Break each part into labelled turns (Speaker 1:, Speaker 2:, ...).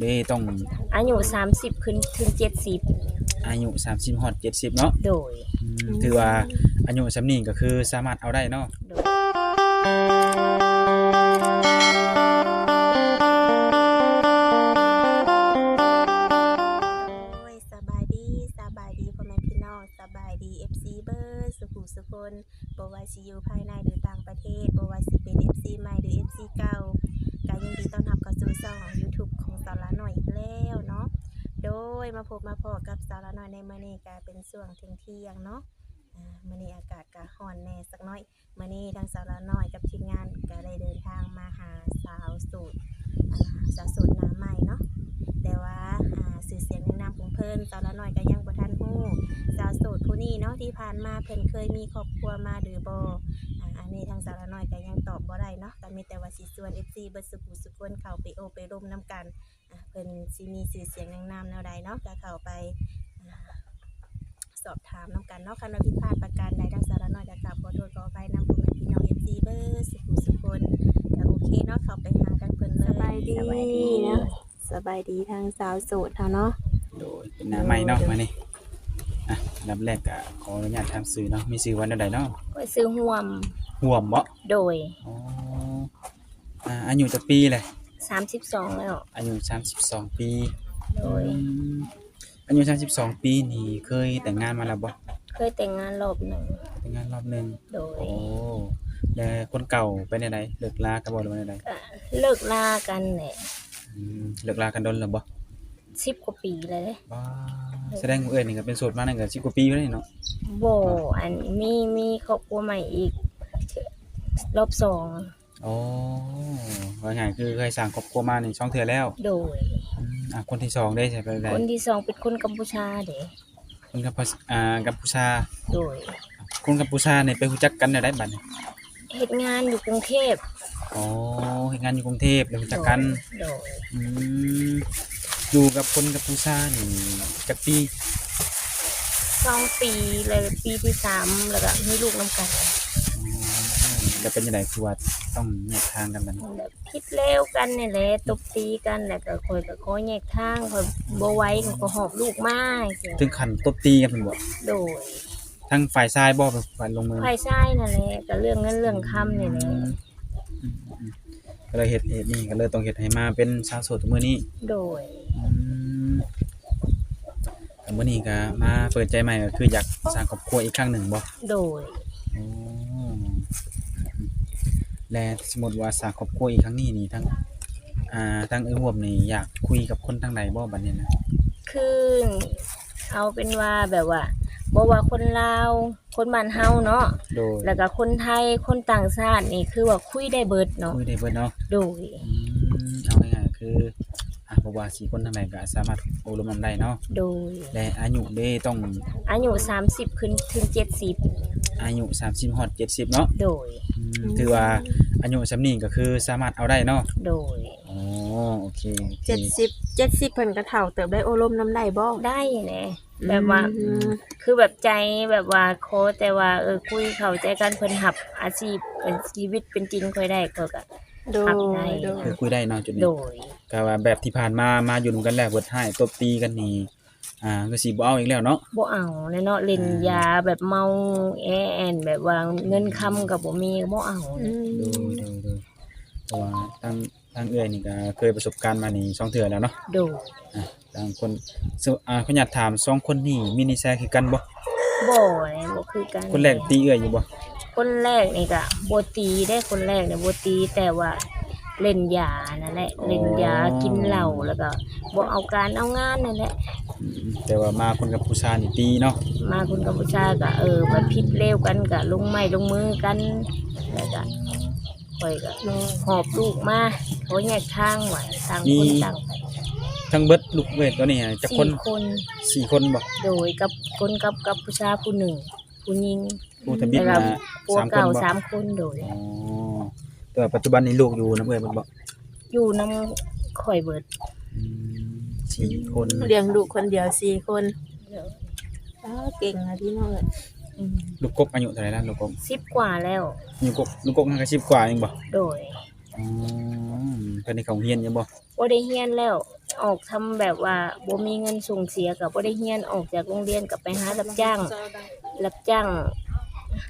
Speaker 1: เด้ต้อง
Speaker 2: อายุ30ขึ้นถึง70
Speaker 1: อายุ 30ฮอด70 เนาะ
Speaker 2: โดย
Speaker 1: อืมถือว่าอายุสำนี้ก็คือสามารถเอาได้เนาะ
Speaker 2: โดย
Speaker 3: ก็เป็นช่วงเที่ยงเนาะอ่ามื้อนี้อากาศก็ร้อนแน่สักน่อยมื้อนี้ทางสาวละน่อยกับทีมงานก็ได้เดินทางมาหาสาวสูตรสาวสูตรหน้าใหม่เนาะแต่ว่าอ่าสื่อเสียงแนะนำของเพิ่นสาวละน้อยก็ยังบ่ทันฮู้สาวโสดผู้นี้เนาะที่ผ่านมาเพิ่นเคยมีครอบครัวมาหรือบ่อ่าอันนี้ทางสาวละน้อยก็ยังตอบบ่ได้เนาะก็มีแต่ว่าสิชวน FC เบิดสุขุสุคนเข้าไปโอไปร่มนํกันเพิ่นสิมีสื่อเสียงแนะนำแนวใดเนาะก็เข้าไป สอบถามนํกันเนาะคันว่าผิดพลาดประการใดทางสาวละน้อยก็กราบขอโทษขออภัยนำพ่อแม่พี่น้อง FC เบิดสุขุสุคนก็โอเคเนาะเข้าไปหากันเพิ่นเลย
Speaker 2: สบายดี
Speaker 3: สบายดีเนาะสบายดีทางสาวโสดเฮาเนาะ
Speaker 1: โดยเป็นหน้าใหม่เนาะมานี่อะอันดับแรกก็ขออนุญาตถามชื่อเนาะมีชื่อว่าใดเนาะ
Speaker 2: ก็ซื้อห่วม
Speaker 1: ห่วมบ่
Speaker 2: โดย
Speaker 1: อ๋ออ่าอายุจักปีเลย
Speaker 2: 32 แล้ว
Speaker 1: อายุ32 ปี
Speaker 2: โดย
Speaker 1: อืมอายุ32ปีนี่เคยแต่งงานมาแล้วบ่
Speaker 2: เคยแต่งงานรอบหนึ่ง
Speaker 1: แต่งงานรอบหนึง
Speaker 2: โดย
Speaker 1: โอ้แล้วคนเก่าเป็นจังไดเลิกลากันบ่หรือว่าจังได
Speaker 2: ก็เลิกลากันแหละ
Speaker 1: อืมเลิกลากันโดนแล้วบ่
Speaker 2: 10กว่าปีแล้วเด้
Speaker 1: ว้าแสดงว่าเอ้ยนี่ก็เป็นโสดมาตั้งแต่10กว่าปีแล้วนี่เนาะ
Speaker 2: บ่อันมีมีครอบครัวใหม่อีกรอบสอง
Speaker 1: โอ้ว่าไงคือเคยสร้างครอบครัวมานี่ช่องเทื่อแล้ว
Speaker 2: โดย
Speaker 1: อืมอะคนที่สองได้ใช่ไปได้
Speaker 2: คนที่สองเป็นคนกัมพูชาเด้
Speaker 1: คนกัมพูชาอ่ากัมพูชา
Speaker 2: โดย
Speaker 1: คนกัมพูชาเนี่ยไปรู้จักกันได้ได้บัดนี้
Speaker 2: เฮ็ดงานอยู่กรุงเทพ
Speaker 1: อ๋อเฮ็ดงานอยู่กรุงเทพแล้วรู้จักกัน
Speaker 2: โดย
Speaker 1: อืมอยู่กับคนกัมพูชานี่จักปี
Speaker 2: สองปีเลยปีที่สามแล้วก็มีลูกนํกัน
Speaker 1: อืม แล้วเป็นจังไดคือว่าต้องแยกทางกันบัดนี้
Speaker 2: แบบผิดแล้วกันนี่แหละตบตีกันแล้วก็คอยก็ขอแยกทางคอยบ่ไหว้ก็หอบลูกมาจัง
Speaker 1: ถึงขั้นตบตีกันเพิ่นบ่
Speaker 2: โดย
Speaker 1: ทั้งฝ่ายชายบ่เป็นฝ่ายลงมือ
Speaker 2: ฝ่ายชายนั่นแหละก็เรื่องเงินเรื่องคำนี่แหละ
Speaker 1: อืมอืมอืมก็เลยเฮ็ดเฮ็ดนี่ก็เลยต้องเฮ็ดให้มาเป็นสาวโสดทุกมื้อนี้
Speaker 2: โดย
Speaker 1: อืมแต่มื่อนี้ก็มาเปิดใจใหม่ก็คืออยากสร้างครอบครัวอีกครั้งหนึ่งบ่
Speaker 2: โดย
Speaker 1: โอ้ และสมมติว่าสร้างครอบครัวอีกครั้งนี้นี่ทั้งอ่าทั้งเอื้อห่วมนี่อยากคุยกับคนทางใดบ่บัดนี้นะ
Speaker 2: คือเอาเป็นว่าแบบว่าบ่ว่าคนลาวคนบ้านเฮาเนาะ
Speaker 1: โดย
Speaker 2: แล้วก็คนไทยคนต่างชาตินี่คือว่าคุยได้เบิดเนาะ
Speaker 1: คุยได้เบิดเนาะ
Speaker 2: โดย
Speaker 1: อืมเอาง่ายๆคืออะบ่ว่าสิคนทางใดก็สามารถอบรมนำได้เนาะ
Speaker 2: โดย
Speaker 1: และอายุเด้ต้อง
Speaker 2: อายุ30ขึ้นถึง70
Speaker 1: อายุ30ฮอด70เนาะ
Speaker 2: โดย
Speaker 1: อืมถือว่าอายุสำนี้ก็คือสามารถเอาได้เนาะ
Speaker 2: โดย
Speaker 1: อ๋อโอเคโอเค
Speaker 3: เจ็ดสิบเจ็ดสิบเพิ่นก็เฒ่าเติบได้โอลมน้ำได้บ่
Speaker 2: ได้แหละแบบว่า
Speaker 3: อืม
Speaker 2: คือแบบใจแบบว่าโคแต่ว่าเออคุยเข้าใจกันเพิ่นหับอาชีพเป็นชีวิตเป็นจริงค่อยได้ก็ก็
Speaker 3: โดย
Speaker 2: ครับได้
Speaker 3: โดย
Speaker 1: คือคุยได้เนาะจุดนี้
Speaker 2: โดย
Speaker 1: ก็ว่าแบบที่ผ่านมามาอยู่นำกันแล้วเบิดให้ตบตีกันนี่ อ่าก็สิบ่เอาอีกแล้วเนาะ
Speaker 2: บ่เอาแน่เนาะเล่นยาแบบเมาแอแอนแบบว่าเงินคำก็บ่มีก็บ่เอา
Speaker 3: อืม
Speaker 1: โดยโดยโดยเพราะว่าทางทางเอื้อยนี่ก็เคยประสบการณ์มานี่สองเทื่อแล้วเนาะ
Speaker 2: โดย
Speaker 1: อะทางคนซึ่งอ่าขออนุญาตถามสองคนนี่มีนิสัยคือกันบ่
Speaker 2: บ่เลยบ่คือกัน
Speaker 1: คนแรกตีเอื้อยอยู่บ่
Speaker 2: คนแรกนี่ก็บ่ตีได้คนแรกเนี่ยบ่ตีแต่ว่า เล่นยานั่นแหละ เล่นยากินเหล้าแล้วก็บ่เอาการเอางานนั่นแหละ
Speaker 1: อืมแต่ว่ามาคนกับผู้ชายนี่ตีเนาะ
Speaker 2: มาคุณกัมพูชาก็เออมาพิษเร็วกันก็ลงไม้ลงมือกันแล้วก็ค่อยก็หอบลูกมาเขาแยกทางไว้ต่างคนต่างไป
Speaker 1: ทั้งเบิดลูกเวทตัวนี้จักคน
Speaker 2: สี่คน
Speaker 1: สี่คนบ่
Speaker 2: โดยกับคนกับกัมพูชาผู้หนึ่งผู้หญิง
Speaker 1: ผู้ทะเบียน
Speaker 2: แล้ว
Speaker 1: มา
Speaker 2: ผัว
Speaker 1: สามคน
Speaker 2: เก่า
Speaker 1: บ่
Speaker 2: สามคนโดย
Speaker 1: อ๋อ แต่ว่าปัจจุบันนี้ลูกอยู่นำเอื้อยเบิดบ่
Speaker 2: อยู่น้ำข่อยเบิด
Speaker 1: อืมสี่คน
Speaker 3: เลี้ยงลูกคนเดียวสี่คนอ้าวเก่งนะพี่น้องเอ้ย
Speaker 2: อืม
Speaker 1: ลูกกบอายุเท่าไหร่แล้วลูกกบ
Speaker 2: สิบกว่าแล้ว
Speaker 1: ลูกกบลูกกบมันก็10กว่าเองบ่
Speaker 2: โดย
Speaker 1: อ๋อเพิ่นนี่เขาเฮียนอยู่บ่
Speaker 2: บ่ได้เฮียนแล้ว ออกทำแบบว่าบ่มีเงินส่งเสียก็บ่ได้เรียนออกจากโรงเรียนก็ไปหารับจ้าง รับจ้าง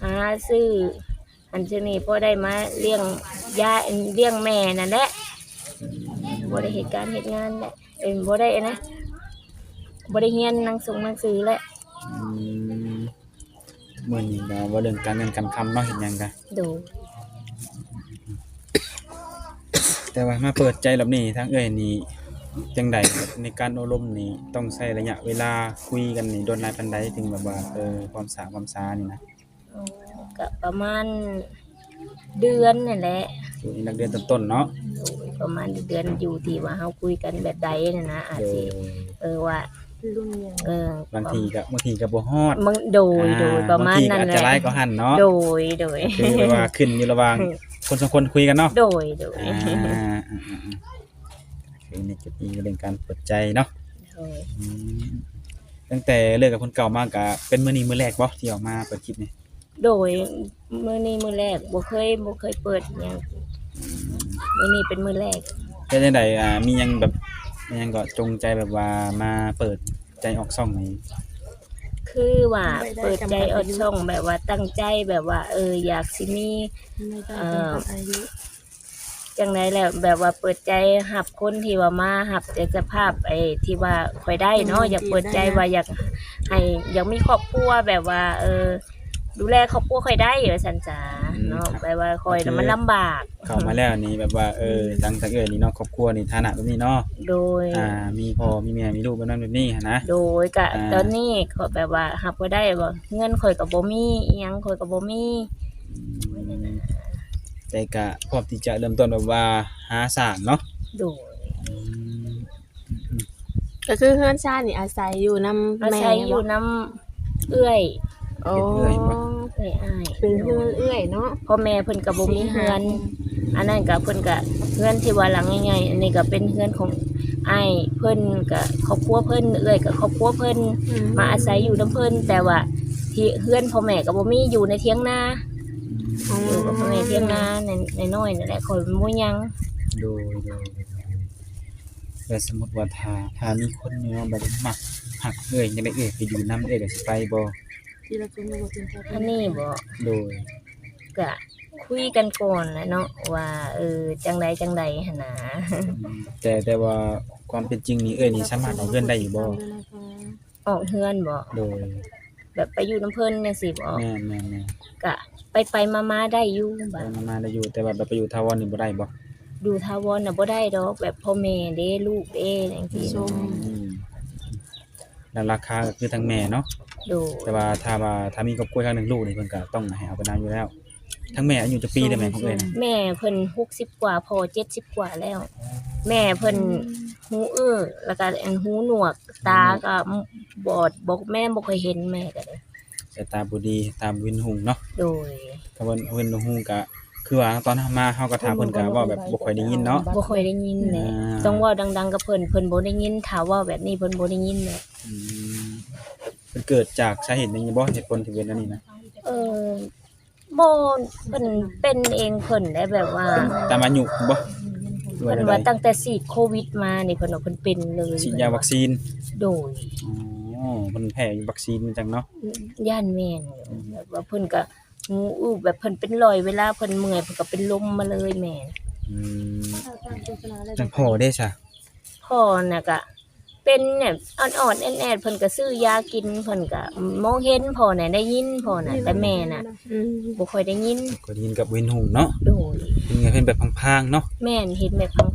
Speaker 2: หาซื้อ อันเจนี่พอได้มาเลี้ยงยาเลี้ยงแม่นั่นแหละบ่ได้เหตุการณ์เหตุงานแหละเอ็นบ่ได้นะบ่ได้เรียนหนังส่งหนังสือแหละ
Speaker 1: อืมมื้อนี้ก็บ่เรื่องการเงินการคำเนาะเฮ็ดหยังกะ
Speaker 2: ดู
Speaker 1: แต่ว่ามาเปิดใจแบบนี้ทางเอ้ยนี่จังใดในการอบรมนี่ต้องใช้ระยะเวลาคุยกันนี่โดนนานปานใดถึงแบบว่าเออความสาความซานี่นะ
Speaker 2: อ๋อ ก็ประมาณเดือนนั่นแหละ
Speaker 1: อยู่ในนักเรียนต้นๆเนาะ
Speaker 2: โอ้ยประมาณเดือนอยู่ที่ว่าเฮาคุยกันแบบใดน่ะนะอาจ
Speaker 1: โด
Speaker 2: สิ
Speaker 1: ย
Speaker 2: เออว่า
Speaker 3: รุ่นยัง
Speaker 2: เออบา
Speaker 1: งทีก็บางทีก็บ่ฮอด
Speaker 2: บางโดยโดย
Speaker 1: อ่
Speaker 2: ประมาณ
Speaker 1: บงทีก็
Speaker 2: นั้น
Speaker 1: อาจ
Speaker 2: แห
Speaker 1: จะ
Speaker 2: ละ
Speaker 1: ร้ายก็หันเนาะ
Speaker 2: โดยโดย
Speaker 1: คือแบบว่าขึ้นอยู่ระหว่าง คนสองคนคุยกันเนาะ
Speaker 2: โดยโดย
Speaker 1: อ่าอ่าอ่าอ่าคือในจุดนี้เรื่องการเปิดใจเนาะ
Speaker 2: โดย
Speaker 1: อืมตั้งแต่เลิกกับคนเก่ามากกะเป็นมื้อนี้มื้อแรกบ่ที่ออกมาเปิดคลิปนี่
Speaker 2: โดยมื้อนี้มื้อแรกบ่เคยบ่เคยเปิดหยังมื้อนี้เป็นมื้อแรก
Speaker 1: เป็นจังไดอ่ามีหยังแบบมีหยังก็จงใจแบบว่ามาเปิดใจออกช่องนี้
Speaker 2: คือว่าเปิดใจอดช่องแบบว่าตั้งใจแบบว่า เอออยากสิมี
Speaker 3: ไม่ได้
Speaker 2: เอ่อ
Speaker 3: จำกัดอายุ
Speaker 2: จังไดแหละแบบว่าเปิดใจหับคนที่ว่ามาหับแต่สภาพไอ้ที่ว่าค่อยได้เนาะอยากเปิดใจว่าอยากให้อยากมีครอบครัวแบบว่า เออ ดูแลครอบครัวค่อยได้เหรอสันจ๋าเนาะแบบว่าค่อยน่ะมันลำบาก
Speaker 1: เข้ามาแล้วนี่แบบว่าเออทางทางเอ้ยนี่เนาะครอบครัวนี่ฐานะแบบนี้เนาะ
Speaker 2: โดย
Speaker 1: อ่า มีพ่อมีแม่มีลูกแบบนั้นแบบนี้หันนะ
Speaker 2: โดยกะ
Speaker 1: อ่า
Speaker 2: ตอนนี้เขาแบบว่าหับก็ได้บ่เงินข่อยกับบ่มีอิหยังข่อยกับบ่มี
Speaker 1: แต่ก็พร้อมที่จะเริ่มต้นแบบว่าหาสร้างเนาะ
Speaker 2: โดย
Speaker 1: อืม
Speaker 3: ก็คือเฮือนชาตินี่อาศัยอยู่นำ
Speaker 2: อา
Speaker 3: แม่
Speaker 2: ศัยอยู่น้ำเอื้อย
Speaker 3: โอ้
Speaker 2: เอื้อยอ้าย
Speaker 3: เป็นเฮือนเอื้อยเนาะ
Speaker 2: พ่อแม่เพิ่นก็บ่มีเฮือน อันนั้นก็เพิ่นก็เฮือนที่ว่าหลังใหญ่ๆอันนี้ก็เป็นเฮือนของอ้ายเพิ่นก็ครอบครัวเพิ่นเอื้อยก็ครอบครัวเพิ่นมาอาศัยอยู่นํเพิ่นแต่ว่าที่เฮือนพ่อแม่ก็บ่มีอยู่ในเถียงนา
Speaker 3: อ๋อ
Speaker 2: อยู่กับพ่อแม่เถียงนาในน้อยๆนั่นแหละข่อยบ่ยัง
Speaker 1: โดยโดยแต่สมมติว่าถ้าถ้ามีคนเนาะแบบมักหักเอ้ยยังได้เอ้ยไปอยู่นํเอ้ยก็สิไปบ่
Speaker 3: ทีละคนบ่เป็นครับ
Speaker 2: อันนี้บ่
Speaker 1: โดย
Speaker 2: ก็คุยกันก่อนแหละเนาะว่าเออจังใดจังใดหั่นนะ
Speaker 1: อืมแต่แต่ว่าความเป็นจริงนี่เอ้ยนี่สามารถเอาเงินได้อยู่บ่
Speaker 2: ออกเฮือนบ่
Speaker 1: โดย
Speaker 2: แบบไปอยู่น้ำเพิ่นจังซี่บ่
Speaker 1: แม่นแม่นแม่น
Speaker 2: ก็ไปไปมามาได้อยู่
Speaker 1: ไป
Speaker 2: บัด
Speaker 1: มาๆได้อยู่แต่ว่าแบบไปอยู่ทาวรนี่บ่ได้บ่
Speaker 2: ดูทาวรน่ะบ่ได้ดอกแบบพ่อแม่เด้ลูกเด้จังซี่
Speaker 3: ชม
Speaker 1: อืมแล้วราคาก็คือทั้งแม่เนาะ
Speaker 2: ดู
Speaker 1: แต่ว่าถ้าว่าถ้ามีครอบครัวครั้งหนึ่งลูกนี่เพิ่นก็ต้องให้เอาไปนำอยู่แล้ว ทั้งแม่อายุจะปีได้ไหมของเอ้ยนะ
Speaker 2: แม่เพิ่น60กว่าพ่อ70กว่าแล้ว แม่เพิ่นหูอื้อแล้วก็อันหูหนวก ตาก็บอดบ่แม่บ่เคยเห็นแม่ก็เลย
Speaker 1: สายตาบ่ดีตามวินหุงเนาะ
Speaker 2: โดย
Speaker 1: ถ้าเพิ่นเพิ่นหุงก็คือว่าตอนเฮามาเฮาก็ถามเพิ่นก็เว่าแบบบ่ค่อยได้ยินเนาะ
Speaker 2: บ่ค่อยได้ยินเลย
Speaker 1: อ่า
Speaker 2: ต้องเว่าดัง ๆกับเพิ่นเพิ่นบ่ได้ยินถ้าเว่าแบบนี้เพิ่นบ่ได้ยินเลย
Speaker 1: อืม มันเกิดจากสาเหตุหยังบ่เหตุผลที่เป็นอันนี้นะ
Speaker 2: เออบ่เพิ่นเป็นเองเพิ่นได้แบบว่า
Speaker 1: ตามอายุบ่หรือ
Speaker 2: เพิ่น
Speaker 1: ว่า
Speaker 2: ว่า
Speaker 1: ใด
Speaker 2: ตั้งแต่ฉีดโควิดมานี่เพิ่นว่าเพิ่นเป็นเลย
Speaker 1: ฉีดยาวัคซีน
Speaker 2: โดย
Speaker 1: อ๋อเพิ่นแพ้วัคซีนจังเนาะ
Speaker 2: ย่านแม่นอยู่แบบว่าเพิ่นก็งูอู้แบบเพิ่นเป็นรอยเวลาเพิ่นเมื่อยเพิ่นก็เป็นลมมาเลยแม่น
Speaker 1: อืมจังพ่อเด้ซะ
Speaker 2: พ่อน่ะก็ เป็นเนี่ยอ่อนๆแอดๆเพิ่นก็ซื้อยากินเพิ่นก็มองเห็นพ่อน่ะได้ยินพ่อน่ะแต่แม่น่ะ
Speaker 3: อืม
Speaker 2: บ่ค่อยได้ยิน
Speaker 1: ก็ได้ยินกับวินหุงเนาะ
Speaker 2: โดย
Speaker 1: เป็นไงเพิ่นแบบพังๆเนาะ
Speaker 2: แม่นเห็นแบบพัง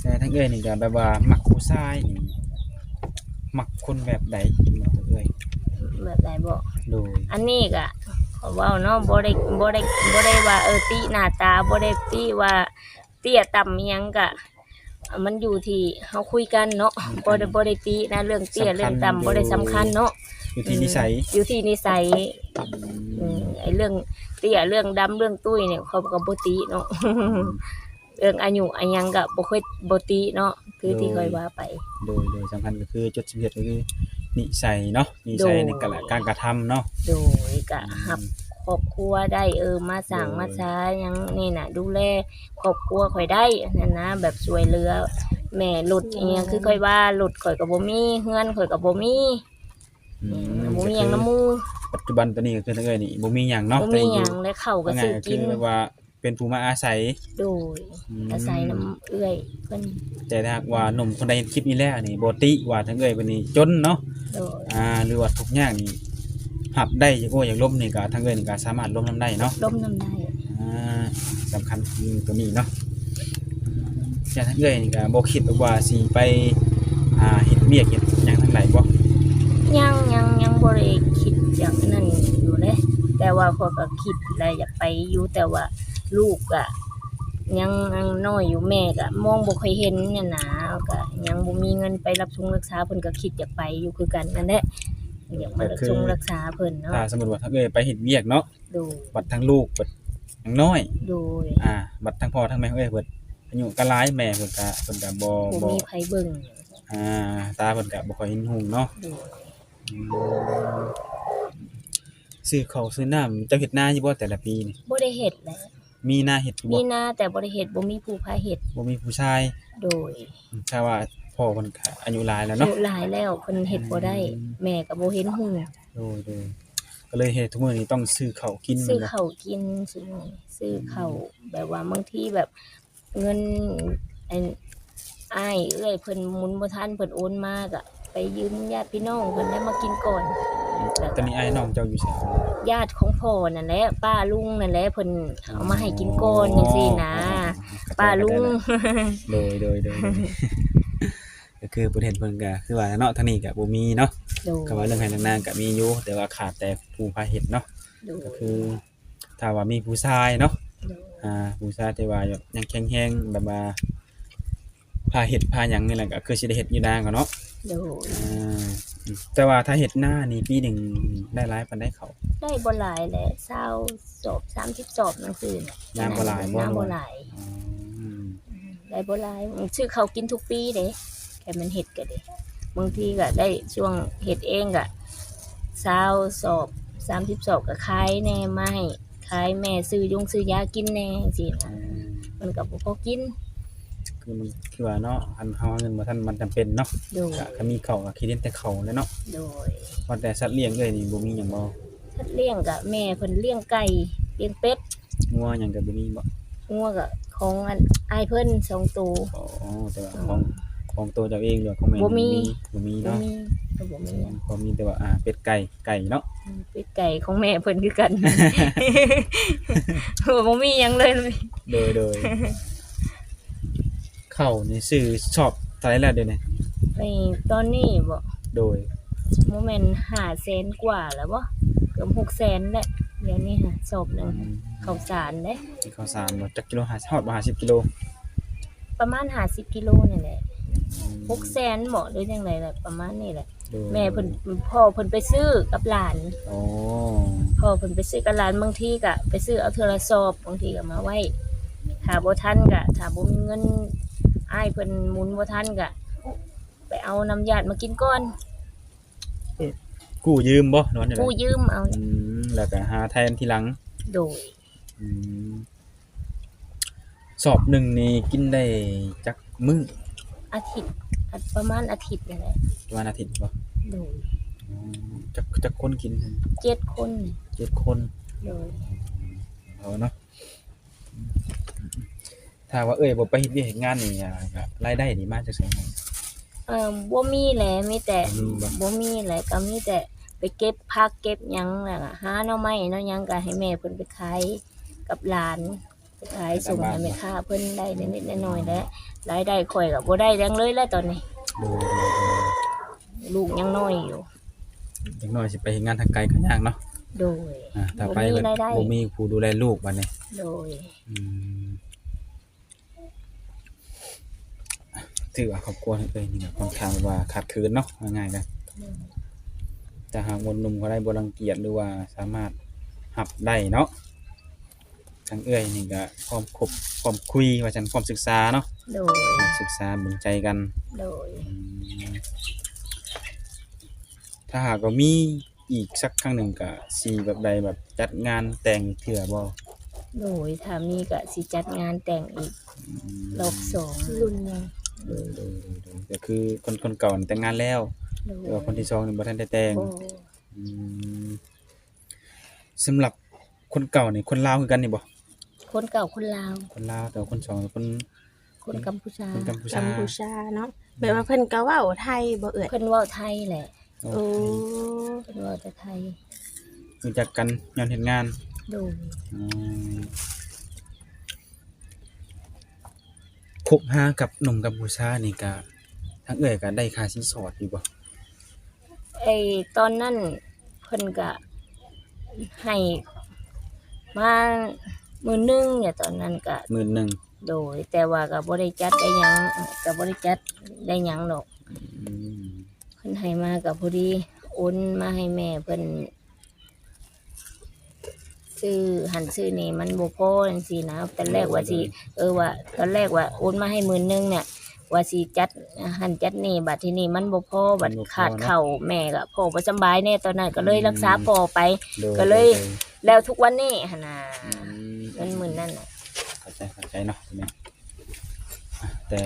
Speaker 1: แต่ทั้งเอ้ยนี่ก็แบบว่ามักผู้ชายนี่มักคนแบบใดมักเอ้ย
Speaker 2: ๆแบบใดบ่
Speaker 1: โดย
Speaker 2: อันนี้ก็ขอเว้าเนาะบ่ได้บ่ได้บ่ได้ว่าเออติหน้าตาบ่ได้ติว่าเตี้ยต่ำอิหยังก็อะ มันอยู่ที่เฮาคุยกันเนาะบ่ได้บ่ได้ตินะเรื่องเตี้ยเรื่องต่ำบ่ได้สำคัญเนาะ
Speaker 1: อยู่ที่นิสัย
Speaker 2: อยู่ที่นิสัยอืมไอ้เรื่องเตี้ยเรื่องดำเรื่องตุ้ยเนี่ยเขาก็บ่ติเนาะเรื่องอายุอันยังก็บ่ค่อยบ่ติเนาะคือที่เคยว่าไป
Speaker 1: โดยโดยสำคัญก็คือจุดสำคัญก็คือนิสัยเนาะนิสัย
Speaker 2: โดย
Speaker 1: ในการการกระทำเนาะ
Speaker 2: โดยก็หับ คครอบครัวได้เออมาสั่งมาช้าหยังนี่น่ะ ดูแลครอบครัวข่อยได้นั่นนะแบบช่วยเหลือแม่หลุดอีหยังคือข่อยว่าหลุดข่อยก็บ่มีเฮือนข่อยก็บ่มี
Speaker 1: อืม
Speaker 2: บ่มีหยังนำหมู่
Speaker 1: ปัจจุบันตอนนี้ก็คือทั้งเอ้ยนี่บ่มีหยังเนาะ
Speaker 2: บ่
Speaker 1: แต่
Speaker 2: มี
Speaker 1: อ
Speaker 2: หยั
Speaker 1: ยู่
Speaker 2: งและข้าวก็
Speaker 1: ว่าไง
Speaker 2: ซื้อ
Speaker 1: ก็คื
Speaker 2: กิ
Speaker 1: อนแบบว่าเป็นผู้มาอาศัย
Speaker 2: โดย
Speaker 1: ม
Speaker 2: อาศัยน้ำเอื้อยเพิ่น
Speaker 1: แต่ถ้าหากว่าหนุ่มคนใดเห็นคลิปนี้แล้วนี่บ่ติว่าทั้งเอ้ยเป็นนี่จนเนาะ
Speaker 2: โดย
Speaker 1: อ่าหรือว่าทุกอย่างนี่ หับได้อย่างโอ้อย่างล้มนี่ก็ทั้งเอ้ยนี่ก็สามารถล้มนํได้เนาะ
Speaker 2: ล้มน้ำได้
Speaker 1: อ่าสำคัญคือตัวนี้เนาะแต่ทั้งเอ้ยนี่ก็บ่คิดว่าสิไปอ่าเฮ็ดเวียกเฮ็ดหยังทั้งหลายบ่
Speaker 2: ยังยังยังบ่ได้คิดอย่างนั้นอยู่เลยแต่ว่าพอยก็คิดแล้วอยากไปอยู่แต่ว่าลูกอะยังยังน้อยอยู่แม่ก็มองบ่ค่อยเห็นเนี่ยนะก็ยังบ่มีเงินไปรับชงรักษาเพิ่นก็คิดอยากไปอยู่คือกันนั่นแหละ อยากมารับชงรักษาเพิ่นเนาะ
Speaker 1: ถ้าสมมุติว่าทั้งเอ้ยไปเฮ็ดเวียกเนาะ
Speaker 2: ดู
Speaker 1: บัดทั้งลูกบัดยังน้อย
Speaker 2: โดย
Speaker 1: อ่า บัดทั้งพ่อทั้งแม่เอ้ยเพิ่นอายุก็หลายแม่เพิ่นก็เพิ่นก็บ่
Speaker 2: บ่
Speaker 1: บ่
Speaker 2: มีไผเบิ่ง
Speaker 1: อ่า ตาเพิ่นก็บ่ค่อยเห็นหุงเนาะ
Speaker 2: ดู
Speaker 1: ซื้อข้าวซื้อน้ำเจ้าเฮ็ดนาอยู่บ่แต่ละปีนี่
Speaker 2: บ่ได้เฮ็ดแหละ
Speaker 1: มีนาเฮ็ดอยู่
Speaker 2: มี
Speaker 1: บ่
Speaker 2: นาแต่บ่ได้เฮ็ดบ่มีผู้พาเฮ็ด
Speaker 1: บ่มีผู้ชาย
Speaker 2: โดย
Speaker 1: ถ้าว่า พ่อเพิ่นก็อายุหลายแล้ว
Speaker 2: อา
Speaker 1: เนาะ
Speaker 2: ยุหลายแล้วเพิ่นเฮ็ดบ่ได้แม่ก็บ่เห็นหู
Speaker 1: โดยโดยก็เลยเฮ็ดทุกมื้อนี้ต้องซื้อข้าวกิน
Speaker 2: ซื้อ
Speaker 1: แม่นบ่
Speaker 2: ข้าวกินซื้อหน่อยซื้อข้าวแบบว่าบางทีแบบเงินไอ้อ้ายเอ้ยเพิ่นหมุนบ่ทันเพิ่นโอนมาก็ไปยืมญาติพี่น้องเพิ่นได้มากินก่อน
Speaker 1: ตอนนี้อ้ายน้องเจ้าอยู่ไส
Speaker 2: ญาติของพ่อนั่นแหละป้าลุงนั่นแหละเพิ่นเอามาให้กินก่อนจังซี่นะ ป้าลุง
Speaker 1: โดยโดยโดย ก็คือประเด็นเพิ่นก็คือว่าเนาะทางนี้ก็บ่มีเนาะ
Speaker 2: โดย
Speaker 1: ก็ว่าเรื่องให้นางๆก็มีอยู่แต่ว่าขาดแต่ผู้พาเฮ็ดเนาะ
Speaker 2: โดย
Speaker 1: ก็คือถ้าว่ามีผู้ชายเนาะ
Speaker 2: โดย
Speaker 1: อ่าผู้ชายที่ว่าแบบยังแข็งแรงแบบว่าพาเห็ดพาหยังนี่แหละก็คือสิได้เฮ็ดอยู่นางก็เนาะ
Speaker 2: โดย
Speaker 1: อ่าอืมแต่ว่าถ้าเฮ็ดหน้านี่ปีหนึงได้หลายปานได้เขา
Speaker 2: ได้บ่หลายแหละ20สอบ30สอบจังซี่น่ะ
Speaker 1: น้ำบ่หลายบ่
Speaker 2: น้ำบ่หลาย
Speaker 1: อืม
Speaker 2: ได้บ่หลายซื้อเขาวกินทุกปีเด้ แค่มันเฮ็ดก็เด้บางทีก็ได้ช่วงเฮ็ดเองก็20สอบ30สอบก็ขายแหน่มาให้ขายแม่ซื้อยงซื้อยากินแหน่จังซี่
Speaker 1: อื
Speaker 2: นะ
Speaker 1: ม
Speaker 2: มันก็บ่พอกิน
Speaker 1: คือมันคือว่าเนาะคันเฮาเอาเงินบ่ทันมันจำเป็นเนาะ
Speaker 2: โดย
Speaker 1: ก็ก็มีเขาก็คิดเห็นแต่เขาแหล้วเนาะ
Speaker 2: โดย
Speaker 1: ว่าแต่สัตว์เลี้ยงเอ้ยนี่บ่มีหยังบ่
Speaker 2: ถ้าเลี้ยงก็แม่เพิ่นเลี้ยงไก่เลี้ยงเป็ด
Speaker 1: งัวหยังก็บ่มีบ่
Speaker 2: งัวก็ของอันอ้ายเพิ่นสองตัว
Speaker 1: อ๋อแต่ว่าของ ของตัวเจ้าเองหรือว่าของแม่
Speaker 2: บ่มี
Speaker 1: บ่มี
Speaker 2: บ่
Speaker 1: เนาะ
Speaker 2: มีก็บ่มีหยัง
Speaker 1: พอมีแต่ว่าอ่าเป็ดไก่ไก่เนาะ
Speaker 2: เป็ดไก่ของแม่เพิ่นคือกันบ่มีหยังเลย
Speaker 1: โดยโดยเข้านี่ซื้อชอบเท่าไหร่แล้วเดี๋ยวนี้
Speaker 2: ในตอนนี้บ่
Speaker 1: โดย
Speaker 2: โมเมนต์ห้าแสนกว่าแล้วบ่เกือบหกแสนแหละเดี๋ยวนี้ฮะสอบหนึ่งข้าวสารเด้
Speaker 1: มีข้าวสารบ่จักกิโล50ฮอดบ่50กิโล
Speaker 2: ประมาณห้าสิบกิโลนี่แหละ หกแสนบ่หรือจังไดแหละประมาณนี้แหละ
Speaker 1: โดย
Speaker 2: แม่เพิ่นพ่อเพิ่นไปซื้อกับหลาน
Speaker 1: โอ้
Speaker 2: พ่อเพิ่นไปซื้อกับหลานบางทีก็ไปซื้อเอาเทอละสอบบางทีก็มาไว้ถ้าบ่ทันก็ถ้าบ่มีเงินอ้ายเพิ่นหมุนบ่ทันก็ไปเอาน้ำญาติมากินก่อน
Speaker 1: กู้ยืมบ่นอนอยู่
Speaker 2: กู้ยืมเอา
Speaker 1: อืมแล้วก็หาแทนทีหลัง
Speaker 2: โดย
Speaker 1: อืมสอบหนึ่งนี่กินได้จักมื้อ
Speaker 2: อาทิตย์อาทิตย์ประมาณอาทิตย์นี่แหละ
Speaker 1: ประมาณอาทิตย์บ่
Speaker 2: โดย
Speaker 1: อ๋อจักจักคนกิน
Speaker 2: เจ็ดคน
Speaker 1: เจ็ดคน
Speaker 2: โดย
Speaker 1: เอาเนาะถ้าว่าเอ้ยบ่ไปเฮ็ดเวียกเฮ็ดงานนี่อ่าก็รายได้นี่มาจากไสเนาะ
Speaker 2: เอ่อบ่มีแหละมีแต่
Speaker 1: บ่มีบ่
Speaker 2: บ่มีแหละก็มีแต่ไปเก็บผักเก็บหยังน่ะหาหน่อไม้เนาะหยังก็ให้แม่เพิ่นไปขายกับหลานไป ขายส่งให้แม่ค้าเพิ่นได้นิดๆหน่อยๆแล้วรายได้ข่อยก็บ่ได้แรงเลยแล้วตอนนี้
Speaker 1: โดย
Speaker 2: ลูกยังน้อยอยู่
Speaker 1: ๆอย่างน้อยสิไปเฮ็ดงานทางไกลก็ยากเนาะ
Speaker 2: โดย
Speaker 1: อ่าถ้าไป
Speaker 2: บ่มี
Speaker 1: ก็
Speaker 2: รายได้
Speaker 1: บ่มีผู้ดูแลลูกบัดนี้
Speaker 2: โดย
Speaker 1: อืมถือว่าครอบครัวเอ้ยนี่ก็ค่อนข้างว่าขาดเคินเนาะว่าง่ายๆกันแต่หากวนหนุ่มก็ได้บ่รังเกียจหรือว่าสามารถหับได้เนาะ ทางเอ้ยนี่ก็พร้อมคบพร้อมคุยว่าจันพร้อมศึกษาเนาะ
Speaker 2: โดย
Speaker 1: ศึกษาเบิ่งใจกัน
Speaker 2: โดย
Speaker 1: อืมถ้าหากว่ามีอีกสักครั้งหนึ่งก็สิแบบใดแบบจัดงานแต่งเทื่อบ่
Speaker 2: โดยถ้ามีก็สิจัดงานแต่งอีก
Speaker 1: อืม
Speaker 2: รอบสอง
Speaker 3: รุ่นใหญ่
Speaker 1: โดยโดยโดยโดยก็คือคนคนเก่านี่แต่งงานแล้ว
Speaker 2: โดย
Speaker 1: แต่ว่าคนที่สองนี่บ่ทันได้แต่ง
Speaker 2: โอ้
Speaker 1: อืมสำหรับคนเก่านี่คนลาวคือกันนี่บ่
Speaker 2: คนเก่าคนลาว
Speaker 1: คนลาวแต่ว่าคนสองคน
Speaker 2: คนกัมพูชา
Speaker 1: คนกัมพู
Speaker 3: กั
Speaker 1: ชาม
Speaker 3: พูชาเนาะแบบว่าเพิ่นก็เว้าไทยบ่เอ่ย
Speaker 2: เพิ่นเว้าไทยแหละ
Speaker 1: โอ้
Speaker 3: โอ้
Speaker 2: เพิ่นเว้าแต่ไทย
Speaker 1: รู้จักกันย้อนเฮ็ดงาน
Speaker 2: โดย
Speaker 1: อืมคบหากับหนุ่มกัมพูชานี่ก็ทั้งเอ้อยก็ได้ค่าสินสอดอยู่บ่
Speaker 2: ไอ้ตอนนั้นเพิ่นก็ให้มา มื้อหนึงเนี่ยตอนนั้นก็
Speaker 1: หมื่นหนึ่ง
Speaker 2: โดย แต่ว่าก็บ่ได้จัดได้หยังก็บ่ได้จัดได้หยังดอก
Speaker 1: อืม
Speaker 2: เพิ่นให้มาก็พอดีโอนมาให้แม่เพิ่นซื้อหันซื้อนี่มันบ่พอจังซี่นะตอนแรกว่าสิเออว่าตอนแรกว่าโอนมาให้หมื่นหนึงเนี่ยว่าสิจัดหันจัดนี่บัดทีนี้มันบ่พอบัดขาดเข่าแม่ก็พ่อบ่สำบายแน่ตอนนั้นก็เลยรักษาพ่อไป
Speaker 1: โด
Speaker 2: ก็เลย
Speaker 1: โด
Speaker 2: แล้วทุกวันนี้หั่นน่ะ
Speaker 1: อืม
Speaker 2: เงินหมื่นนั่นน่ะ
Speaker 1: เข้าใจเข้าใจเนาะตรงนี้อะแต่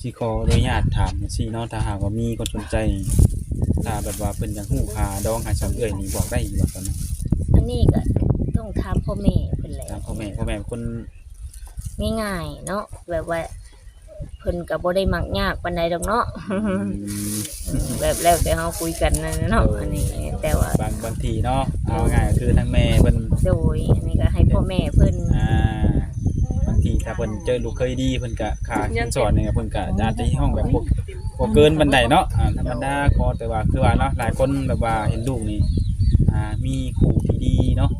Speaker 1: สิขออนุญาตถามสิเนาะถ้าหากว่ามีคนสนใจถ้าแบบว่าเพิ่นอยากฮู้ค่าดองให้สองเอ้อยนี่บอกได้อยู่บ่ตอนนั้น
Speaker 2: อันนี้ก็ต้องถามพ่อแม่เพิ่นแหละ
Speaker 1: ถามพ่อแม่พ่อแม่เป็นคน
Speaker 2: ง่ายๆเนาะแบบว่า เพิ่นก็บ่ได้มักยากปานใดดอกเนาะ
Speaker 1: อืม
Speaker 2: แบบแล้วแต่เฮาคุยกันนั่นน่ะเนาะ
Speaker 1: เอออั
Speaker 2: อันนี้แต่ว่า
Speaker 1: บางบางทีเนาะเอาง่ายๆก็คือทั้งแม่เพิ่น
Speaker 2: โดยอันนี้ก็ให้พ่อแม่เพิ่น
Speaker 1: อ่าบางทีถ้าเพิ่นเจอลูกเคยดีเพิ่นก็ค่าสินสอดเนี่ยเพิ่นก็อาจจะห้องแบบพวกบ่เกินบันไดเนาะอ่าธรรมดาขอแต่ว่าคือว่าเนาะหลายคนแบบว่าเห็นลูกนี่ อ่ามีคู่ที่ดีเนาะ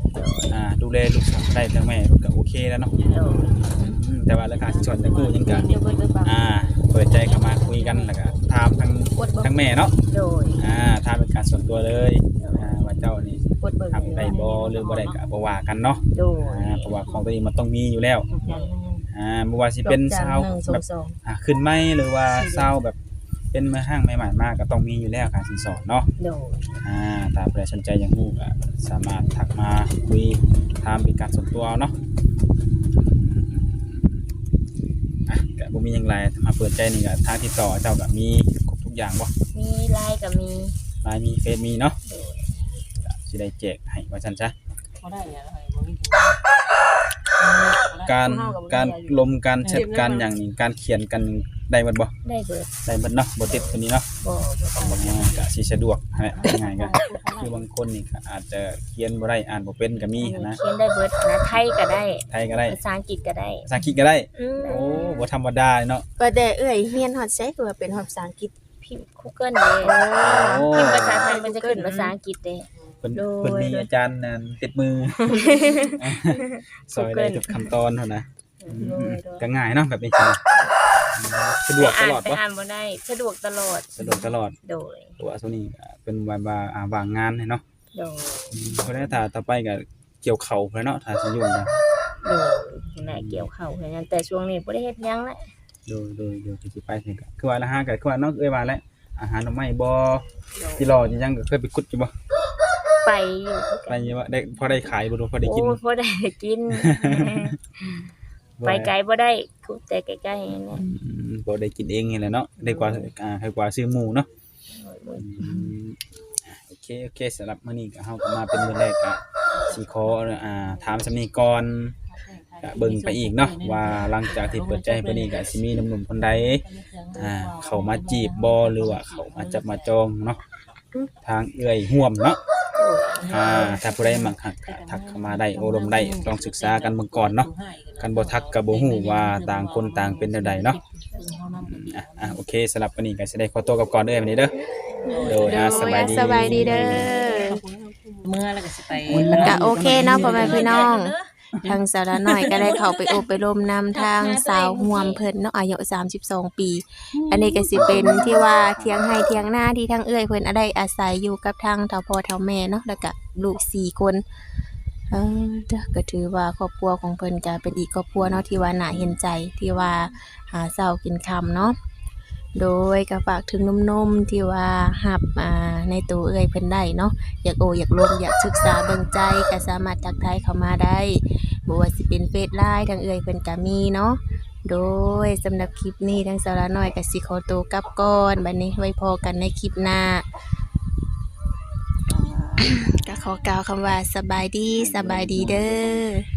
Speaker 1: อ่าดูแลลูกสาวได้ทั้งแม่เพิ่นก็โอเคแล้วเนาะ
Speaker 2: โดย
Speaker 1: อืมแต่ว่าราคาสินสอดแต่คู่ยังก็
Speaker 3: เดี๋ยวเบิ่งเบิ่งบ่
Speaker 1: อ่าเปิดใจเข้ามาคุยกันแล้วก็ถามทั้ง
Speaker 3: กดเบิ่ง
Speaker 1: ทั้งแม่เนาะ
Speaker 2: โดย
Speaker 1: อ่าถามเป็นการส่วนตัวเลยอ่าว่าเจ้านี่
Speaker 3: กดเบิ่ง
Speaker 1: ทำได้บ่หรือบ่ได้ก็บ่ว่ากันเนาะ
Speaker 2: โดย
Speaker 1: อ่าเพราะว่าของตัวนี้มันต้องมีอยู่แล้วอ่าบ่ว่าสิเป็นซาว
Speaker 3: หนึ่งสอ
Speaker 1: แบ
Speaker 3: ง
Speaker 1: บ
Speaker 3: สอง
Speaker 1: อ่าขึ้นไหมหรือว่าซาวแบบ เป็นมือห้างใหม่ๆมากก็ต้องมีอยู่แล้วการสินสอดเนาะ
Speaker 2: โดย
Speaker 1: อ่าถ้าใครสนใจอย่างฮู้ก็สามารถทักมาคุยถามเป็นการส่วนตัวเอาเนาะอะก็บ่มีหยังไรมาเปิดใจนี่ก็ทางติดต่อเจ้าก็มีครบทุกอย่างบ่
Speaker 2: มีไลน์ก็มี
Speaker 1: ไลน์มีเฟซมีเนาะก็สิได้แจกให้ว่าซั่นซะ
Speaker 4: เขาได้เนี่ยอะไรบ่มีถึง
Speaker 1: การการลมการแชทการอย่างนี้การเขียนกัน ได้หมดบ่
Speaker 2: ได้เบิด
Speaker 1: ได้หมดเนาะบ่ติดตัวนี้เนาะ
Speaker 2: บ่บ่ต้องบ่
Speaker 1: อ่าก็สิสะดวกแหละง่ายๆก็คือบางคนนี่ก็อาจจะเขียนบ่ได้อ่านบ่เป็นก็มีนะ
Speaker 2: เขียนได้เบิดนะไทยก็ได้
Speaker 1: ไทยก็ได้
Speaker 2: ภาษาอังกฤษก็ได้
Speaker 1: ภาษาอังกฤษก็ได้
Speaker 2: อืม
Speaker 1: โอ้บ่ธรรมดาเนาะ
Speaker 3: ก็ได้เอ่ยเฮียนฮอดเซ็กว่าเป็นฮอดภาษาอังกฤษ
Speaker 2: พิมพ์ Google เด้
Speaker 1: โอ้
Speaker 2: พิมพ์ภาษาไทยมันจะขึ้นภาษาอังกฤษเด้
Speaker 1: เพิ่น
Speaker 3: โดย
Speaker 1: เพิ่นมีอาจารย์นั่นติดมือสอยได้ทุกขั้นตอนเท่านะอืมก็ง่ายเนาะแบบนี้จ้ะอืม สะดวกต
Speaker 2: อ่าน
Speaker 1: ลอด
Speaker 2: ไป
Speaker 1: บ่
Speaker 2: อ่านบ่ได้ สะดวกตลอด
Speaker 1: สะดวกตลอด
Speaker 2: โดย
Speaker 1: ตัวาช่วงนี้ก็เป็นวันว่าอ่าว่างงานให้เนาะ
Speaker 2: โดย
Speaker 1: อืมเพราะฉะนั้นถ้าต่อไปก็เกี่ยวเข่าแล้วเนาะถ้าสิยุ่งก็
Speaker 2: โดยนั่นแหละเกี่ยวเข้าวแค่นั้นแต่ช่วงนี้บ่ได้เฮ็ดหยังละ
Speaker 1: โดยโดยโดยสิไปนี่ก็คือว่าละห้าก็คือว่าเนาะเอ้ยว่าแล้วอาหารหน่อไม้บ่ที่รอจริงๆก็เคยไปกุดอยู่บ่
Speaker 2: ไปอยู่คือ
Speaker 1: ไป
Speaker 2: กัน
Speaker 1: อยู่บ่ได้พอได้ขายบ่รู้พอได้กิน
Speaker 2: โอ้บ่ได้กิน ไปไกลบ่ได้คุแต่ใกล้ๆนี่แหละ
Speaker 1: อืมบ่ได้กินเองนี่แหละเนาะได้กว่าอ่าให้กว่าซื้อหมูเนาะอืมอะโอเคโอเคสำหรับมื้อนี้ก็เฮาก็มาเป็นมื้อแรกก็สิขออ่าถามสำนี้ก่อนก็เบิ่งไปอีกเนาะว่าหลังจากที่เปิดใจไปนี่ก็สิมีหนุ่มๆคนใดอ่าเขามาจีบบอหรือว่าเขามาจับมาจองเนาะทางเอื้อยห่วมเนาะ อ่าถ้าผู้ใดมักหักก็ทักเข้ามาได้โอรมได้ลองศึกษากันเบิ่งก่อนเนาะกันบ่ทักก็บ่ฮู้ว่าต่างคนต่างเป็นแนวใดเนาะอะอะโอเคสำหรับวันนี้ก็สิได้ขอตัวกลับก่อนเด้อวันนี้เด้อโดยอะสบายดี
Speaker 3: สบายดีเด้อ
Speaker 4: เมื่อแล้วก็สิไป
Speaker 3: ก็โอเคเนาะพ่อแม่พี่น้อง ทางสาวละน้อยก็ได้เข้าไปอบไปรมนำทางสาวห่วมเพิ่นเนาะอายุ32 ปี อันนี้ก็สิเป็นที่ว่าเทียงให้เทียงหน้าที่ทางเอื้อยเพิ่นได้อาศัยอยู่กับทางเฒ่าพ่อเฒ่าแม่เนาะแล้วก็ลูกสี่คนเออเด้อก็ถือว่าครอบครัวของเพิ่นก็เป็นอีกครอบครัวเนาะที่ว่าน่าเห็นใจที่ว่าหาเช้ากินค่ำเนาะ โดยก็ฝากถึงนุ่มๆที่ว่าหับอ่าในตัวเอ่ยเพิ่นได้เนาะอยากโออยากลงอยากศึกษาเบิ่งใจก็สามารถทักทายเข้ามาได้บ่ว่าสิเป็นเฟซไลน์ทางเอ่ยเพิ่นก็มีเนาะโดยสำหรับคลิปนี้ทางสาวละน้อยก็สิขอตัวกลับก่อนบัดนี้ไว้พอกันในคลิปหน้า ก็ขอกล่าวคำว่าสบายดีสบายดีเด้อ